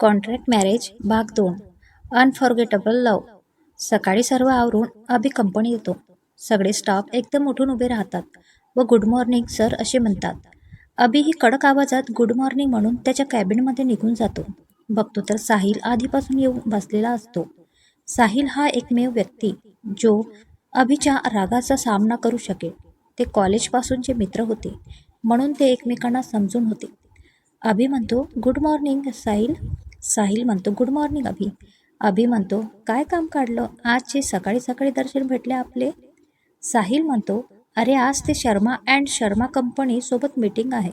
Contract marriage भाग दोन. Unforgettable love. सकाळी सर्व आवरून अभि कंपनी येतो. सगळे स्टाफ एकदम उठून उभे राहतात व गुड मॉर्निंग सर असे म्हणतात. अभि ही कडक आवाजात गुड मॉर्निंग म्हणून त्याच्या कॅबिनमध्ये निघून जातो. बघतो तर साहिल आधीपासून येऊन बसलेला असतो. साहिल हा एकमेव व्यक्ती जो अभिच्या रागाचा सामना करू शकेल. ते कॉलेजपासूनचे मित्र होते. म्हणून ते एकमेकांना समजून होते. अभि म्हणतो गुड मॉर्निंग साहिल. साहिल म्हणतो गुड मॉर्निंग अभि. अभि म्हणतो काय काम काढलं? आजचे सकाळी सकाळी दर्शन भेटले आपले? साहिल म्हणतो अरे आज ते शर्मा अँड शर्मा कंपनी सोबत मीटिंग आहे.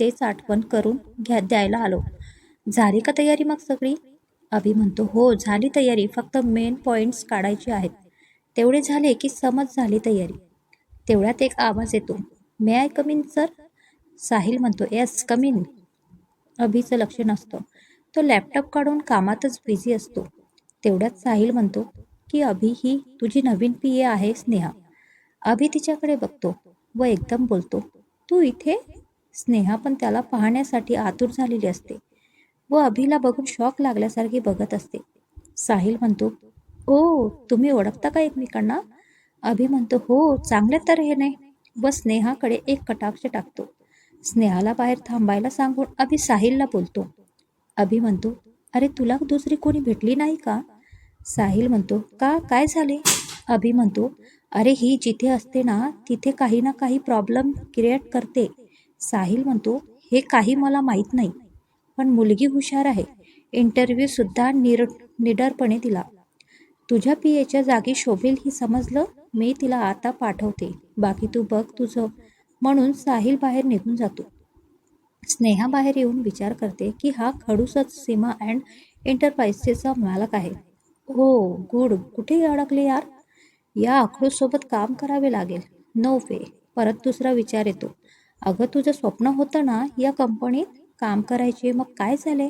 तेच आठवण करून घ्या द्यायला आलो. झाली का तयारी मग सगळी? अभि म्हणतो हो झाली तयारी. फक्त मेन पॉईंट्स काढायचे आहेत. तेवढे झाले की समज झाली तयारी. तेवढ्यात एक आवाज येतो. May I come in sir Sahil म्हणतो येस कमिन अभिचं लक्ष नसतं. तो लॅपटॉप काढून कामातच बिझी असतो. तेवढ्यात साहिल म्हणतो की अभि ही तुझी नवीन पी ए आहे स्नेहा. अभि तिच्याकडे बघतो व एकदम बोलतो तू इथे? स्नेहा पण त्याला पाहण्यासाठी आतुर झालेली असते व अभिला बघून शॉक लागल्यासारखी बघत असते. साहिल म्हणतो ओ तुम्ही ओळखता का एकमेकांना? अभि म्हणतो हो चांगल्या तऱ्हेने व स्नेहाकडे एक कटाक्ष टाकतो. स्नेहाला बाहेर थांबायला सांगून अभि साहिलला बोलतो अभि म्हणतो अरे तुला दुसरी कोणी भेटली नाही का? साहिल म्हणतो का? काय झाले? अभि म्हणतो अरे ही जिथे असते ना तिथे काही ना काही प्रॉब्लेम क्रिएट करते. साहिल म्हणतो हे काही मला माहीत नाही पण मुलगी हुशार आहे. इंटरव्ह्यूसुद्धा निर निडरपणे दिला. तुझ्या पी एच्या जागी शोभेल ही समजलं? मी तिला आता पाठवते. बाकी तू बघ तुझं. म्हणून साहिल बाहेर निघून जातो. स्नेहा बाहेर येऊन विचार करते की हा खडूसच सीमा अँड एंटरप्राइजेसचा मालक आहे. हो गुड. कुठे अडकले यार? या अखडूसोबत काम करावे लागेल. नो वे परत दुसरा विचार येतो. अगं तुझं स्वप्न होतं ना या कंपनीत काम करायचे. मग काय झाले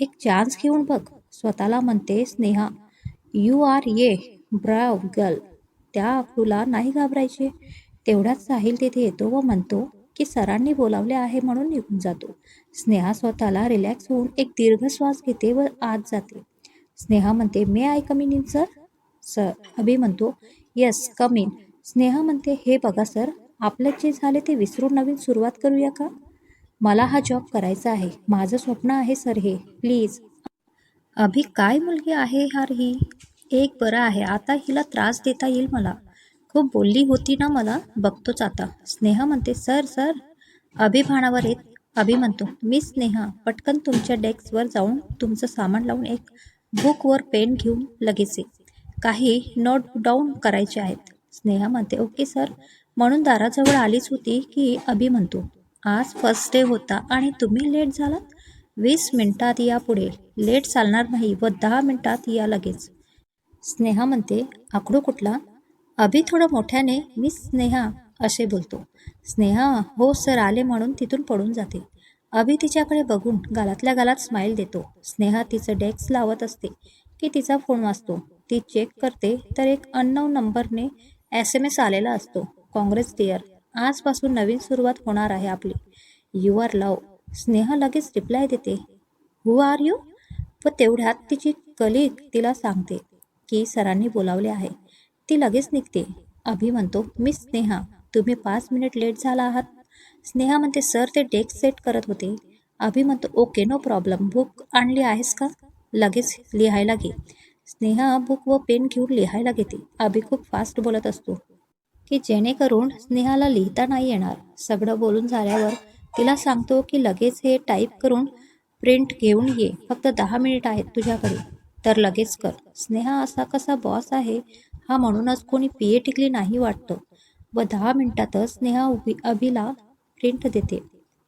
एक चान्स घेऊन बघ. स्वतःला म्हणते स्नेहा यू आर ये ब्राव गर्ल त्या अखडूला नाही घाबरायचे. तेवढ्याच साहिल तिथे येतो व म्हणतो की सरांनी बोलावले आहे म्हणून निघून जातो. स्नेहा स्वतःला रिलॅक्स होऊन एक दीर्घ श्वास घेते व आत जाते. स्नेहा म्हणते may I come in in sir sir Abhi म्हणतो येस कम इन स्नेहा म्हणते हे बघा सर आपलं जे झाले ते विसरून नवीन सुरुवात करूया का? मला हा जॉब करायचा आहे. माझं स्वप्न आहे सर हे. प्लीज अभि काय मुलगी आहे हार ही? एक बरं आहे. आता हिला त्रास देता येईल मला. खूप बोलली होती ना मला? बघतोच आता. स्नेहा म्हणते सर सर. अभिमानावर येत अभि म्हणतो मी स्नेहा पटकन तुमच्या डेस्कवर जाऊन तुमचं सामान लावून एक बुकवर पेन घेऊन लगेच ये. काही नोट डाऊन करायचे आहेत. स्नेहा म्हणते ओके सर. म्हणून दाराजवळ आलीच होती की अभि म्हणतो आज फर्स्ट डे होता आणि तुम्ही लेट झालात? वीस मिनिटात या पुढे. लेट चालणार नाही व दहा मिनिटात या लगेच. स्नेहा म्हणते आकडू कुठला? अभि थोडं मोठ्याने मी स्नेहा असे बोलतो. स्नेहा हो सर आले म्हणून तिथून पडून जाते. अभि तिच्याकडे बघून गालातल्या गालात स्माईल देतो. स्नेहा तिचं डेस्क लावत असते की तिचा फोन वाचतो ती चेक करते तर एक अननोन नंबरने एस एम एस आलेला असतो. काँग्रेस डिअर आजपासून नवीन सुरुवात होणार आहे आपली. यू आर लव स्नेहा लगेच रिप्लाय देते. हु आर यू व तेवढ्यात तिची कलिक तिला सांगते की सरांनी बोलावले आहे. ती लगेच निघते. अभि म्हणतो मी स्नेहा तुम्ही पाच मिनिट लेट झाला आहात. स्नेहा म्हणते सर ते डेस्क सेट करत होते. अभि म्हणतो ओके नो प्रॉब्लेम. बुक आणली आहेस का? लगेच लिहायला घे. स्नेहा बुक व पेन घेऊन लिहायला घेते. अभि खूप फास्ट बोलत असतो. की जेणेकरून स्नेहाला लिहिता नाही येणार. सगळं बोलून झाल्यावर तिला सांगतो की लगेच हे टाईप करून प्रिंट घेऊन ये. फक्त दहा मिनिट आहेत तुझ्याकडे. तर लगेच कर. स्नेहा असा कसा बॉस आहे हा म्हणूनच कोणी पी ए टिकली नाही वाटतं. व दहा मिनिटातच नेहा उभी अभिला प्रिंट देते.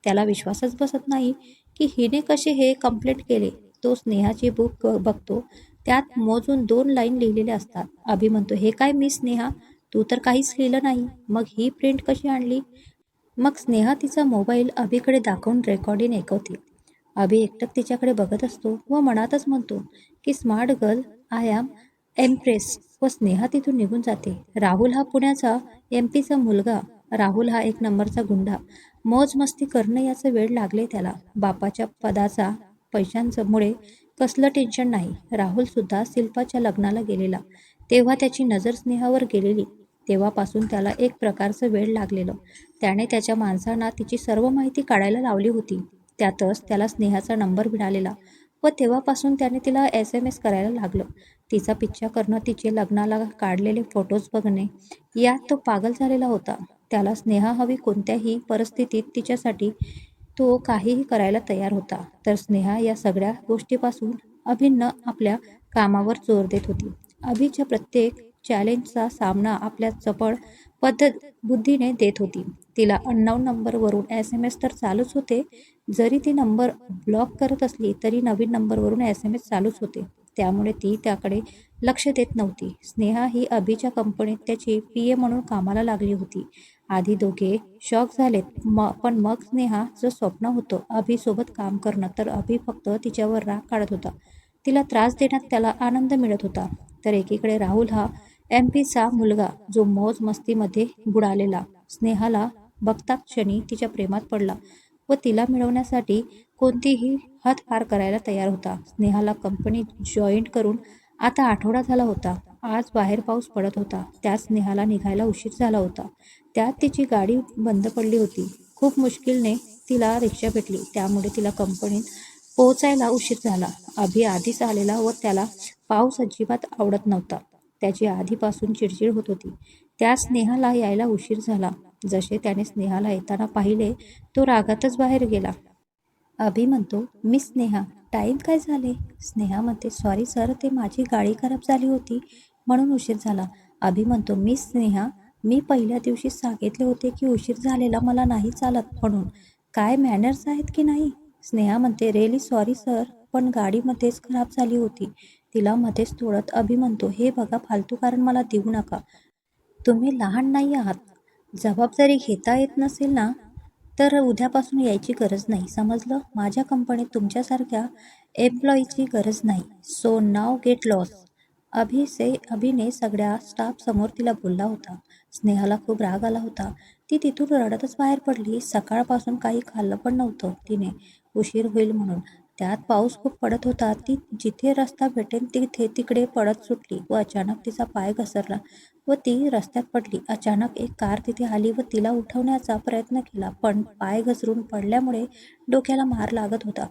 त्याला विश्वासच बसत नाही की हिने कसे हे कंप्लेंट केले. तो स्नेहाची बुक बघतो. त्यात मोजून दोन लाईन लिहिलेले असतात. अभि म्हणतो हे काय मी स्नेहा? तू तर काहीच लिहिलं नाही. मग ही प्रिंट कशी आणली? मग स्नेहा तिचा मोबाईल अभिकडे दाखवून रेकॉर्डिंग ऐकवते. अभि एकटक तिच्याकडे बघत असतो व मनातच म्हणतो की smart girl I am impressed व स्नेहा तिथून निघून जाते. राहुल हा पुण्याचा एम पीचा मुलगा. राहुल हा एक नंबरचा गुंडा. मौज मस्ती करणं याचं वेळ लागले त्याला. बापाच्या पदाचा पैशांमुळे कसलं टेन्शन नाही. राहुलसुद्धा शिल्पाच्या लग्नाला गेलेला. तेव्हा त्याची नजर स्नेहावर गेलेली. तेव्हापासून त्याला एक प्रकारचं वेळ लागलेलं. त्याने त्याच्या माणसांना तिची सर्व माहिती काढायला लावली होती. त्यातच त्याला स्नेहाचा नंबर मिळालेला व तेव्हापासून त्याने तिला एस एम एस करायला लागलं. तिचा पिच्छा करणं तिचे लग्नाला काढलेले फोटोज बघणे यात तो पागल झालेला होता. त्याला स्नेहा हवी कोणत्याही परिस्थितीत तिच्यासाठी तो काहीही करायला तयार होता. तर स्नेहा या सगळ्या गोष्टीपासून अभिन्न आपल्या कामावर जोर देत होती. अभिच्या प्रत्येक चॅलेंजचा सामना आपल्या चपळ पद्धत बुद्धीने देत होती. तिला अननोन नंबरवरून एस एम एस तर चालूच होते. जरी ती नंबर ब्लॉक करत असली तरी नवीन नंबरवरून एस एम एस चालूच होते. त्यामुळे ती त्याकडे लक्ष देत नव्हती. स्नेहा ही अभिच्या कंपनीत त्याची पी ए म्हणून कामाला लागली होती. आधी दोघे शॉक झालेत म पण मग स्नेहा जो स्वप्न होतं अभिसोबत काम करणं तर अभि फक्त तिच्यावर राग काढत होता. तिला त्रास देण्यात त्याला आनंद मिळत होता. तर एकीकडे राहुल हा एम पीचा मुलगा जो मौज मस्तीमध्ये बुडालेला. स्नेहाला बघता क्षणी तिच्या प्रेमात पडला. व तिला मिळवण्यासाठी कोणतीही हद करायला तयार होता. स्नेहाला कंपनी जॉईंट करून आता आठवडा झाला होता. आज बाहेर पाऊस पडत होता. त्यात स्नेहाला निघायला उशीर झाला होता. त्यात तिची गाडी बंद पडली होती. खूप मुश्किलने तिला रिक्षा भेटली. त्यामुळे तिला कंपनीत पोहोचायला उशीर झाला. अभि आधीच आलेला व त्याला पाऊस अजिबात आवडत नव्हता. त्याची आधीपासून चिडचिड होत होती. त्या स्नेहाला यायला उशीर झाला. जसे त्याने स्नेहाला येताना पाहिले तो रागातच बाहेर गेला. अभि म्हणतो मी स्नेहा टाईम काय झाले? स्नेहा म्हणते सॉरी सर ते माझी गाडी खराब झाली होती. म्हणून उशीर झाला. अभि म्हणतो मी स्नेहा मी पहिल्या दिवशी सांगितले होते की उशीर झालेला मला नाही चालत म्हणून. काय मॅनर्स आहेत की नाही? स्नेहा म्हणते रेली सॉरी सर पण गाडी मध्येच खराब झाली होती. तिला मध्येच तोडत अभि म्हणतो हे बघा फालतू कारण मला देऊ नका. तुम्ही लहान नाही आहात. जबाबदारी घेता येत नसेल ना तर उद्यापासून यायची गरज नाही समजलं? माझ्या कंपनीत तुमच्यासारख्या एम्प्लॉईची गरज नाही. सो नाव गेट लॉस अभिसे अभिने सगळ्या स्टाफसमोर तिला बोलला होता. स्नेहाला खूप राग आला होता. ती तिथून रडतच बाहेर पडली. सकाळपासून काही खाल्लं पण नव्हतं तिने. उशीर होईल म्हणून. त्यात पाऊस खूप पडत होता. ती जिथे रस्ता भेटेल तिथे तिकडे पडत सुटली व अचानक तिचा पाय घसरला व ती रस्त्यात पडली. अचानक एक कार तिथे आली व तिला उठवण्याचा प्रयत्न केला पण पाय घसरून पडल्यामुळे डोक्याला मार लागत होता.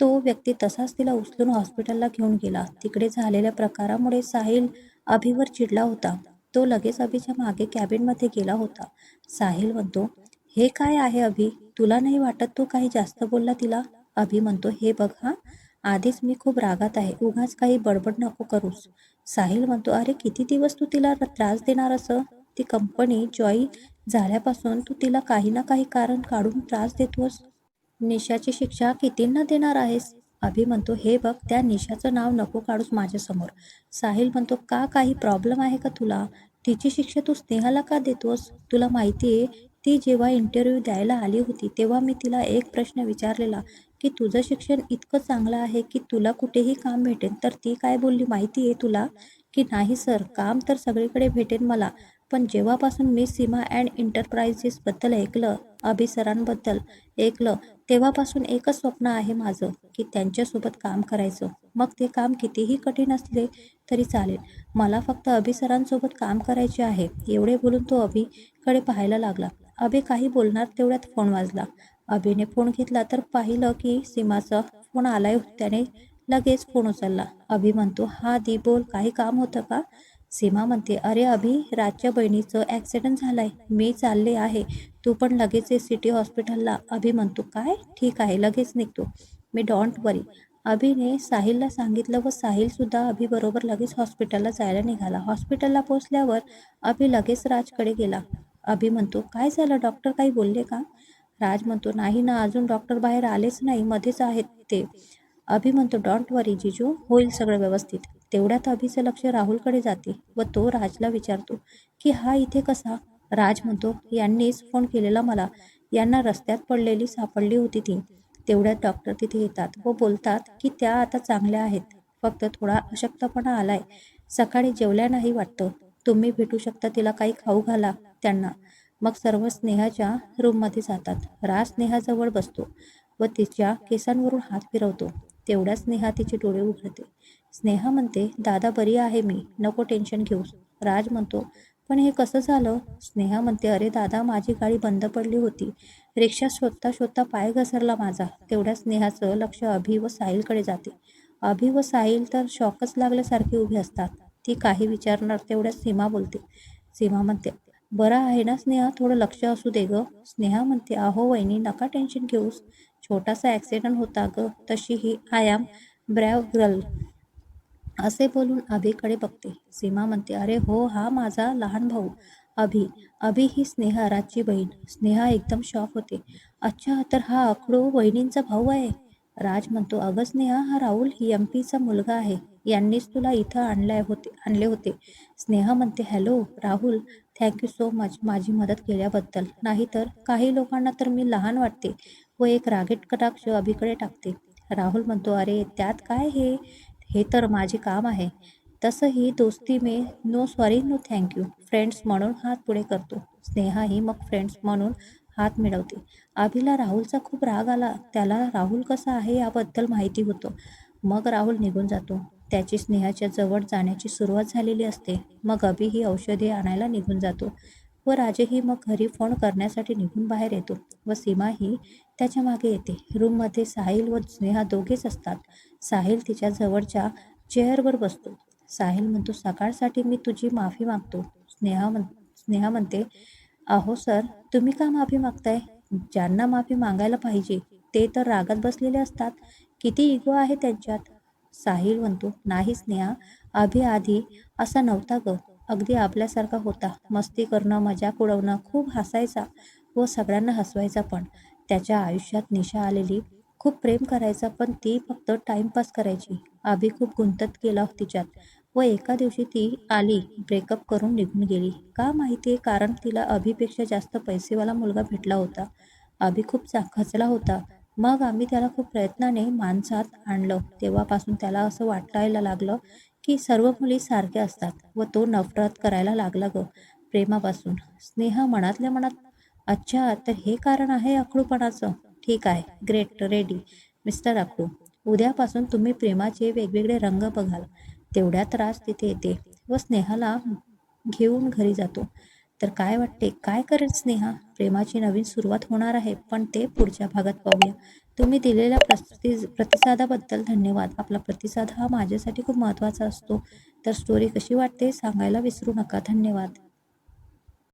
तो व्यक्ती तसाच तिला उचलून हॉस्पिटलला घेऊन गेला. तिकडे झालेल्या प्रकारामुळे साहिल अभिवर चिडला होता. तो लगेच अभिच्या मागे कॅबिनमध्ये गेला होता. साहिल म्हणतो हे काय आहे अभि? तुला नाही वाटत तो काही जास्त बोलला तिला? अभि म्हणतो हे बघ हा आधीच मी खूप रागात आहे. उगाच काही बडबड नको करूस. साहिल म्हणतो अरे किती दिवस तू तिला त्रास देणार असं? ती कंपनी जॉईन झाल्यापासून तू तिला काही ना काही कारण काढून त्रास देतोस. निशाची शिक्षा कितींना देणार आहेस? अभि म्हणतो हे बघ त्या निशाचं नाव नको काढूस माझ्यासमोर. साहिल म्हणतो का काही प्रॉब्लेम आहे का तुला? तिची शिक्षा तू स्नेहाला का देतोस? तुला माहिती आहे ती जेव्हा इंटरव्ह्यू द्यायला आली होती तेव्हा मी तिला एक प्रश्न विचारलेला. की तुझं शिक्षण इतकं चांगलं आहे की तुला कुठेही काम भेटेल तर ती काय बोलली माहिती आहे तुला? की नाही सर काम तर सगळीकडे भेटेल मला. पण जेव्हापासून मी सीमा अँड इंटरप्राइजेसबद्दल ऐकलं अभिसरांबद्दल ऐकलं तेव्हापासून एकच स्वप्न आहे माझं की त्यांच्यासोबत काम करायचं. मग ते काम कितीही कठीण असले तरी चालेल. मला फक्त अभिसरांसोबत काम करायचे आहे. एवढे बोलून तो अभिकडे पाहायला लागला. अभि काही बोलणार तेवढ्यात फोन वाजला. अभिने फोन घेतला तर पाहिलं की सीमाचा फोन आलाय त्याने लगेच फोन उचलला. अभि म्हणतो हा दी बोल काही काम होतं का? सीमा म्हणते अरे अभि राजच्या बहिणीचं ॲक्सिडेंट झालाय. मी चालले आहे. तू पण लगेच सिटी हॉस्पिटलला अभि म्हणतो काय? ठीक आहे लगेच निघतो. मी डोंट वरी अभिने साहिलला सांगितलं व साहिलसुद्धा अभिबरोबर लगेच हॉस्पिटलला जायला निघाला. हॉस्पिटलला पोचल्यावर अभि लगेच राजकडे गेला. अभि म्हणतो काय झालं? डॉक्टर काही बोलले का? राज म्हणतो नाही ना अजून डॉक्टर बाहेर आलेच नाही मध्येच आहेत ते. अभि म्हणतो डॉन्ट वरी जिजू होईल सगळं व्यवस्थित. तेवढ्यात अभिचं लक्ष राहुलकडे जाते व तो राजला विचारतो की हा इथे कसा? राज म्हणतो यांनीच फोन केलेला मला. यांना रस्त्यात पडलेली सापडली होती ती. तेवढ्यात डॉक्टर तिथे येतात व बोलतात की त्या आता चांगल्या आहेत. फक्त थोडा अशक्तपणा आलाय. सकाळी जेवल्या नाही वाटतं. तुम्ही भेटू शकता तिला काही खाऊ घाला त्यांना. मग सर्व स्नेहाच्या रूममध्ये जातात. राज स्नेहाजवळ बसतो व तिच्या केसांवरून हात फिरवतो. तेवढ्याच स्नेहा तिचे डोळे उघडते. स्नेहा म्हणते दादा बरी आहे मी. नको टेन्शन घेऊस राज म्हणतो पण हे कसं झालं? स्नेहा म्हणते अरे दादा माझी गाडी बंद पडली होती. रिक्षा शोधता शोधता पाय घसरला माझा. तेवढ्या स्नेहाचं लक्ष अभि व साहिलकडे जाते. अभि व साहिल तर शॉकच लागल्यासारखे उभे असतात. ती काही विचारणार तेवढ्या सीमा बोलते. सीमा म्हणते बरं आहे ना स्नेहा? थोडं लक्ष असू दे ग. स्नेहा म्हणते अहो वहिनी नका टेन्शन घेऊस. छोटासा ॲक्सिडेंट होता ग. तशीही आय एम ब्रॅव गर्ल असे बोलून अभिकडे बघते. सीमा म्हणते अरे हो हा माझा लहान भाऊ अभि. अभि ही स्नेहा राजची बहीण. स्नेहा एकदम शॉक होते. अच्छा तर हा अकडू वहिनींचा भाऊ आहे? राज म्हणतो अगं स्नेहा हा राहुल एम पीचा मुलगा आहे. यांनीच तुला इथं आणलाय होते आणले होते. स्नेहा म्हणते hello Rahul thank you so much माझी मदत केल्याबद्दल. नाहीतर काही लोकांना तर मी लहान वाटते. व एक रागेट कटाक्ष अभिकडे टाकते. राहुल म्हणतो अरे त्यात काय हे? हे तर माझे काम आहे. तसंही दोस्ती मे no sorry no thank you friends म्हणून हात पुढे करतो. स्नेहाही मग फ्रेंड्स म्हणून हात मिळवते. अभिला राहुलचा खूप राग आला. त्याला राहुल कसा आहे याबद्दल माहिती होतं. मग राहुल निघून जातो. त्याची स्नेहाच्या जवळ जाण्याची सुरुवात झालेली असते. मग अभि ही औषधे आणायला निघून जातो व राजेही मग घरी फोन करण्यासाठी निघून बाहेर येतो व सीमाही त्याच्यामागे येते. रूममध्ये साहिल व स्नेहा दोघेच असतात. साहिल तिच्या जवळच्या चेअरवर बसतो. साहिल म्हणतो सकाळसाठी मी तुझी माफी मागतो. स्नेहा म्हण स्नेहा म्हणते अहो सर तुम्ही का माफी मागताय? ज्यांना माफी मागायला पाहिजे ते तर रागात बसलेले असतात. किती इगो आहे त्यांच्यात. साहिल म्हणतो नाही स्नेहा अभि आधी असा नव्हता ग. अगदी आपल्यासारखा होता. मस्ती करणं मजाक उडवणं खूप हसायचा व सगळ्यांना हसवायचा पण. त्याच्या आयुष्यात निशा आलेली. खूप प्रेम करायचा पण ती फक्त टाइमपास करायची. आभी खूप गुंतत गेला तिच्यात व एका दिवशी ती आली ब्रेकअप करून निघून गेली. का माहिती आहे कारण तिला अभिपेक्षा जास्त पैसेवाला मुलगा भेटला होता. अभि खूप खचला होता. मग आम्ही त्याला खूप प्रयत्नाने माणसात आणलं. तेव्हापासून त्याला असं वाटायला लागलं की सर्व मुली सारख्या असतात व तो नफरत करायला लागला ग प्रेमापासून. स्नेहा मनातल्या मनात अच्छा तर हे कारण आहे अकडूपणाचं ठीक आहे ग्रेट रेडी मिस्टर अकडू उद्यापासून तुम्ही प्रेमाचे वेगवेगळे रंग बघाल. तेवढ्या त्रास तिथे येते व स्नेहाला घेऊन घरी जातो. तर काय वाटते? काय करेल स्नेहा? प्रेमाची नवीन सुरुवात होणार आहे पण ते पुढच्या भागात पाहूया. तुम्ही दिलेल्या प्रति प्रतिसादाबद्दल धन्यवाद. आपला प्रतिसाद हा माझ्यासाठी खूप महत्त्वाचा असतो. तर स्टोरी कशी वाटते? सांगायला विसरू नका. धन्यवाद.